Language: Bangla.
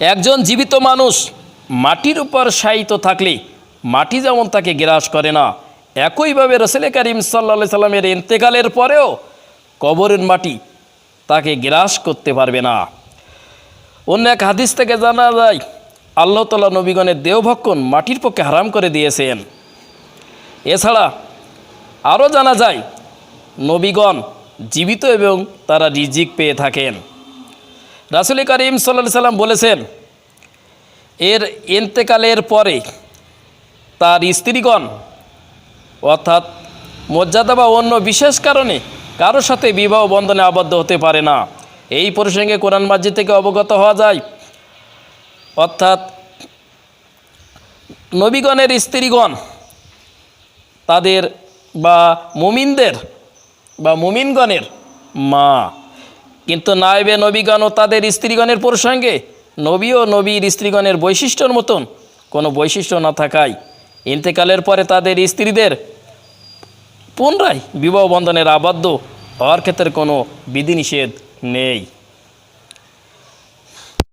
একজন জীবিত মানুষ মাটির উপর শায়িত থাকলে মাটি যেমন তাকে গ্রাস করে না, একইভাবে রসুল করিম সাল্লা সাল্লামের ইন্তেকালের পরেও কবরের মাটি তাকে গ্রাস করতে পারবে না। অন্য এক হাদিস থেকে জানা যায়, আল্লাহ তালা নবীগণের দেহভক্ষণ মাটির পক্ষে হারাম করে দিয়েছেন। এছাড়া আরও জানা যায়, নবীগণ জীবিত এবং তারা রিজিক পেয়ে থাকেন। রাসুল করিম সাল্লা সাল্লাম বলেছেন, এর এন্তেকালের পরে তার স্ত্রীগণ, অর্থাৎ মর্যাদা বা অন্য বিশেষ কারণে কারোর সাথে বিবাহ বন্ধনে আবদ্ধ হতে পারে না। এই প্রসঙ্গে কোরআন মাজিদ থেকে অবগত হওয়া যায়, অর্থাৎ নবীগণের স্ত্রীগণ তাদের বা মুমিনদের বা মুমিনগণের মা কিন্তু নায়বে নবীগণ ও তাদের স্ত্রীগণের প্রসঙ্গে নবী ও নবীর স্ত্রীগণের বৈশিষ্ট্যর মতন কোনো বৈশিষ্ট্য না থাকায় ইন্তেকালের পরে তাদের স্ত্রীদের পুনরায় বিবাহ বন্ধনের আবদ্ধ হওয়ার ক্ষেত্রে কোনো বিধিনিষেধ নেই।